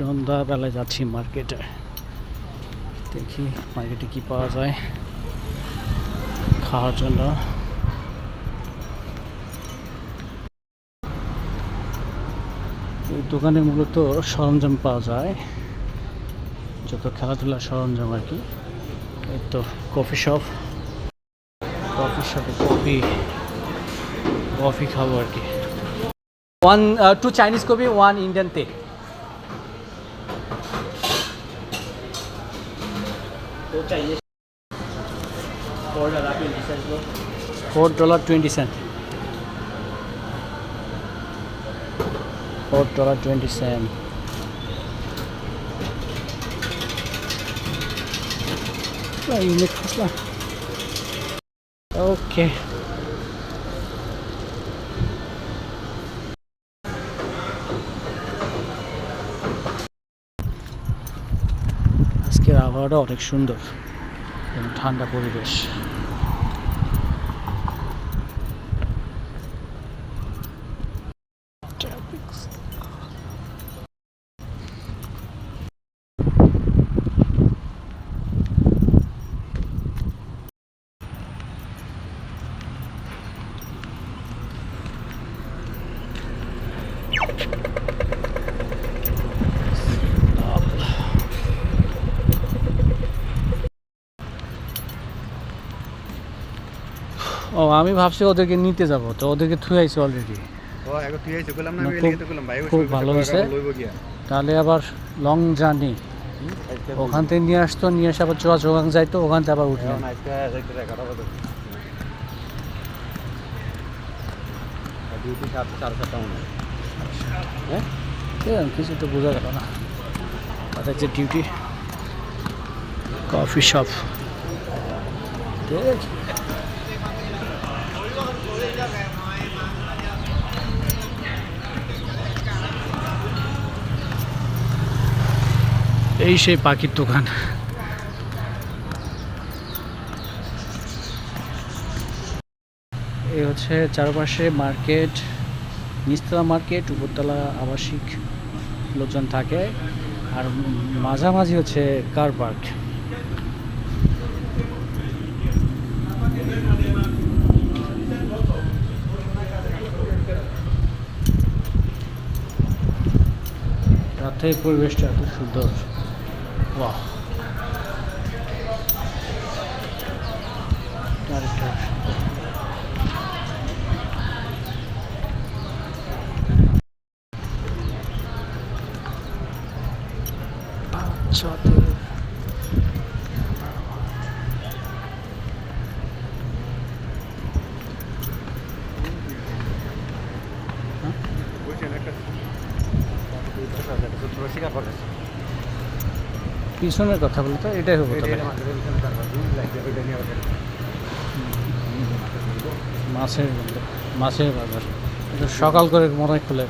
সন্ধ্যাবেলায় যাচ্ছি মার্কেটে। দেখি মার্কেটে কি পাওয়া যায় খাওয়ার জন্য। এই দোকানে মূলত সরঞ্জাম পাওয়া যায়, যত খেলাধুলার সরঞ্জাম আর কি। এই তো কফি শপ। কফি শপে কফি কফি খাব আর কি। One two Chinese coffee one Indian তে तो चाहिए फोर डॉलर ट्वेंटी सेंट को four dollar twenty cent four dollar twenty cent unit আজকের আবহাওয়াটা অনেক সুন্দর। ঠান্ডা পরিবেশ। ও আমি ভাবছি ওদেরকে নিতে যাব তো ওদেরকে থুয়ে আইছি অলরেডি ও এখন তুই বললাম না না, আমি খুব- তো বললাম ভাই খুব ভালো হয়েছে। তাহলে আবার লং জার্নি ওখান থেকে নিয়ে আসতো নিয়ে এসে আবার চোয়া চোগাং যাইতো ওখান থেকে আবার দেখা হ্যাঁ। এরকম কিছু তো বোঝা গেল না। তাদের যে ডিউটি কফি শপ। এই সেই পাখির দোকান। এই হচ্ছে চারপাশে মার্কেট, নিচতলা মার্কেট, উপরতলা আবাসিক লোকজন থাকে, আর মাঝামাঝি হচ্ছে কার পার্ক রাতের পরিবেশটা এত সুন্দর। 와. 저도 Voy a tener que... Voy a tener que... পিছনের কথা বলতো এটাই হবে মাছের মাছের বাজার। সকাল করে মনে খুলে।